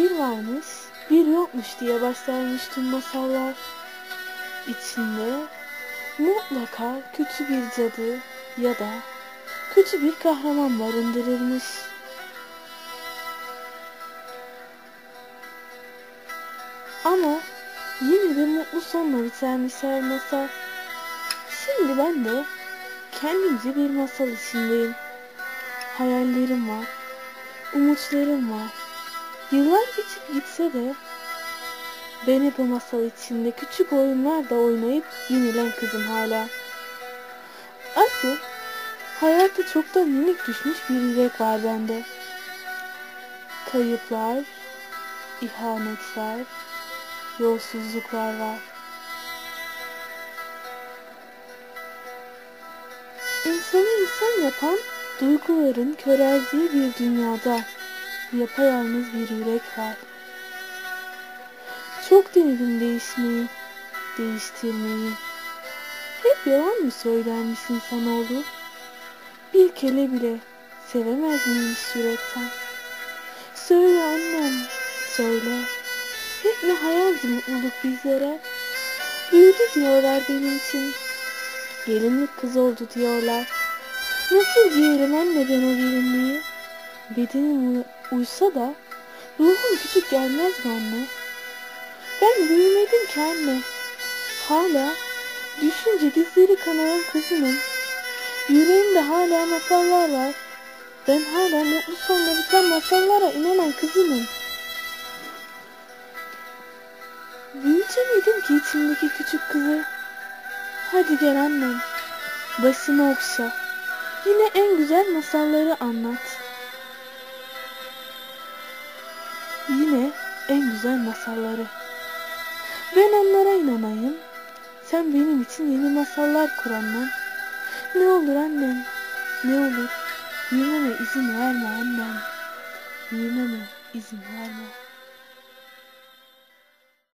varmış, bir yokmuş diye başlarmış tüm masallar. İçinde mutlaka kötü bir cadı ya da kötü bir kahraman barındırırmış. Ama yine de mutlu sonla bitermiş her masal. Şimdi ben de kendimce bir masal içindeyim. Hayallerim var, umutlarım var. Yıllar geçip gitse de ben hep o masal içinde küçük oyunlar da oynayıp yenilen kızım hala. Asıl hayata çoktan minik düşmüş bir yürek var bende. Kayıplar, ihanetler, yolsuzluklar var. İnsanı insan yapan duyguların köreldiği bir dünyada yapayalnız bir yürek var. Çok denedim değişmeyi, değiştirmeyi. Hep yalan mı söylenmiş insanoğlu? Bir kere bile sevemez miymiş yürekten? Söyle annem, söyle. Hep ne hayaldi mutluluk bizlere. Büyüdü diyorlar benim için. Gelinlik kız oldu diyorlar. Nasıl giyerim anne ben o gelinliği? Bedenim uysa da ruhum küçük gelmez mi anne? Ben büyümedim ki anne. Hala düşünce dizleri kanayan kızımım. Yüreğimde hala masallar var. Ben hala mutlu sonla biten masallara inanan kızımım. Büyütemedim ki içimdeki küçük kızı. Hadi gel annem. Başımı okşa. Yine en güzel masalları anlat. Yine en güzel masalları. Ben onlara inanayım. Sen benim için yeni masallar kur. Ne olur annem, ne olur. Büyümeme izin verme annem. Büyümeme izin verme.